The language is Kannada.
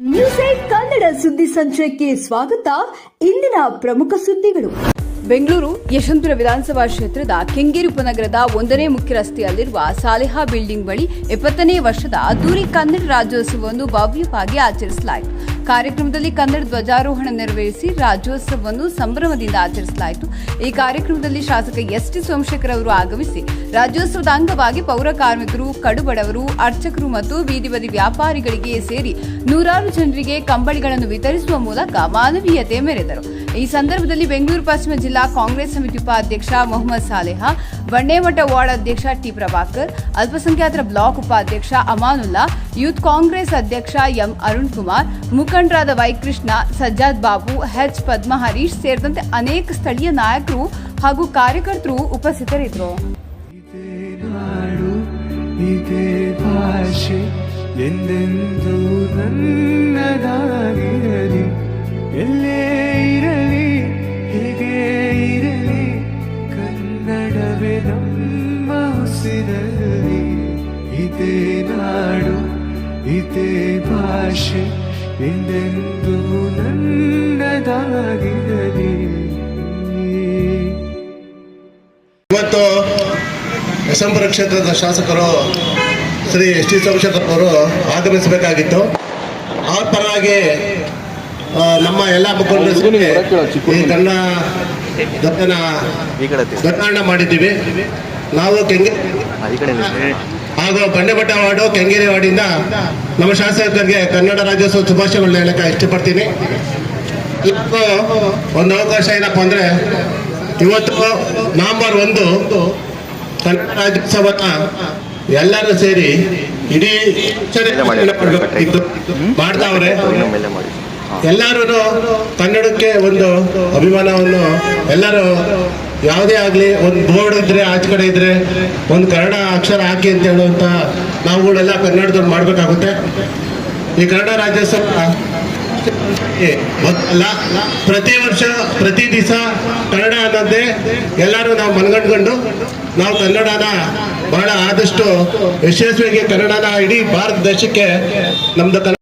ನ್ಯೂಸ್ ಕನ್ನಡ ಸುದ್ದಿ ಸಂಚಯಕ್ಕೆ ಸ್ವಾಗತ. ಇಂದಿನ ಪ್ರಮುಖ ಸುದ್ದಿಗಳು. ಬೆಂಗಳೂರು ಯಶವಂತಪುರ ವಿಧಾನಸಭಾ ಕ್ಷೇತ್ರದ ಕೆಂಗೇರಿ ಉಪನಗರದ ಒಂದನೇ ಮುಖ್ಯ ರಸ್ತೆಯಲ್ಲಿರುವ ಸಾಲಿಹಾ ಬಿಲ್ಡಿಂಗ್ ಬಳಿ ಎಪ್ಪತ್ತನೇ ವರ್ಷದ ಅದ್ದೂರಿ ಕನ್ನಡ ರಾಜ್ಯೋತ್ಸವವನ್ನು ಭವ್ಯವಾಗಿ ಆಚರಿಸಲಾಯಿತು. ಕಾರ್ಯಕ್ರಮದಲ್ಲಿ ಕನ್ನಡ ಧ್ವಜಾರೋಹಣ ನೆರವೇರಿಸಿ ರಾಜ್ಯೋತ್ಸವವನ್ನು ಸಂಭ್ರಮದಿಂದ ಆಚರಿಸಲಾಯಿತು. ಈ ಕಾರ್ಯಕ್ರಮದಲ್ಲಿ ಶಾಸಕ ಎಸ್ ಟಿ ಸೋಮಶೇಖರ್ ಅವರು ಆಗಮಿಸಿ ರಾಜ್ಯೋತ್ಸವದ ಅಂಗವಾಗಿ ಪೌರ ಕಾರ್ಮಿಕರು, ಕಡುಬಡವರು, ಅರ್ಚಕರು ಮತ್ತು ಬೀದಿ ಬದಿ ವ್ಯಾಪಾರಿಗಳಿಗೆ ಸೇರಿ ನೂರಾರು ಜನರಿಗೆ ಕಂಬಳಿಗಳನ್ನು ವಿತರಿಸುವ ಮೂಲಕ ಮಾನವೀಯತೆ ಮೆರೆದರು. ಈ ಸಂದರ್ಭದಲ್ಲಿ ಬೆಂಗಳೂರು ಪಶ್ಚಿಮ ಜಿಲ್ಲಾ ಕಾಂಗ್ರೆಸ್ ಸಮಿತಿ ಉಪಾಧ್ಯಕ್ಷ ಮೊಹಮ್ಮದ್ ಸಾಲೆಹ, ಬಂಡೇಮಠ ವಾರ್ಡ್ ಅಧ್ಯಕ್ಷ ಟಿ ಪ್ರಭಾಕರ್, ಅಲ್ಪಸಂಖ್ಯಾತರ ಬ್ಲಾಕ್ ಉಪಾಧ್ಯಕ್ಷ ಅಮಾನುಲ್ಲಾ, ಯೂತ್ ಕಾಂಗ್ರೆಸ್ ಅಧ್ಯಕ್ಷ ಎಂ ಅರುಣ್ ಕುಮಾರ್, ಮುಖಂಡರಾದ ವೈಕೃಷ್ಣ ಸಜ್ಜಾದ್ ಬಾಬು ಎಚ್ ಪದ್ಮ ಹರೀಶ್ ಸೇರಿದಂತೆ ಅನೇಕ ಸ್ಥಳೀಯ ನಾಯಕರು ಹಾಗೂ ಕಾರ್ಯಕರ್ತರು ಉಪಸ್ಥಿತರಿದ್ದರು. ಎಂದೆಂದು ನನ್ನದಾಗಿರಲಿ ಇದೇ ನಾಡು ಇದೇ ಭಾಷೆ ಎಂದೆಂದು ನನ್ನದಾಗಿರಲಿ. ಇವತ್ತು ಯಶಂಪುರ ಕ್ಷೇತ್ರದ ಶಾಸಕರು ಶ್ರೀ ಎಸ್ ಟಿ ಸೋಮಶೇಖರ್ ಅವರು ಆಗಮಿಸಬೇಕಾಗಿತ್ತು. ಅವ್ರ ಪರವಾಗಿ ನಮ್ಮ ಎಲ್ಲ ಮುಖಂಡರು ಈ ತಿ- ಘಟನಾಂಡ ಮಾಡಿದ್ದೀವಿ. ನಾವು ಕೆಂಗೆ. ಹಾಗೂ ಬಂಡೆಬಟ್ಟ ವಾರ್ಡು ಕೆಂಗೇರಿ ವಾರ್ಡಿಂದ ನಮ್ಮ ಶಾಸಕರಿಗೆ ಕನ್ನಡ ರಾಜ್ಯೋತ್ಸವ ಶುಭಾಶಯಗಳನ್ನ ಹೇಳಕ್ಕೆ ಇಷ್ಟಪಡ್ತೀನಿ. ಇವತ್ತು ಒಂದು ಅವಕಾಶ ಏನಪ್ಪ ಅಂದರೆ ಇವತ್ತು ನವೆಂಬರ್ ಒಂದು ಕನ್ನಡ ರಾಜ್ಯೋತ್ಸವನ ಎಲ್ಲರೂ ಸೇರಿ ಇಡೀ ಮಾಡ್ತಾವ್ರೆ ಎಲ್ಲರೂ ಕನ್ನಡಕ್ಕೆ ಒಂದು ಅಭಿಮಾನವನ್ನು ಎಲ್ಲರೂ ಯಾವುದೇ ಆಗಲಿ, ಒಂದು ಬೋರ್ಡ್ ಇದ್ರೆ, ಆಚೆ ಕಡೆ ಇದ್ರೆ, ಒಂದು ಕನ್ನಡ ಅಕ್ಷರ ಹಾಕಿ ಅಂತ ಹೇಳುವಂತ ನಾವುಗಳೆಲ್ಲ ಕನ್ನಡದವ್ರು ಮಾಡಬೇಕಾಗುತ್ತೆ. ಈ ಕನ್ನಡ ರಾಜ್ಯೋತ್ಸವ ಪ್ರತಿ ವರ್ಷ, ಪ್ರತಿ ದಿವಸ ಕನ್ನಡ ಅನ್ನೋದೇ ಎಲ್ಲರೂ ನಾವು ಮನಗಂಡ್ಕೊಂಡು, ನಾವು ಕನ್ನಡನ ಬಹಳ ಆದಷ್ಟು ಯಶಸ್ವಿಯಾಗಿ ಕನ್ನಡನ ಇಡೀ ಭಾರತ ದೇಶಕ್ಕೆ ನಮ್ದು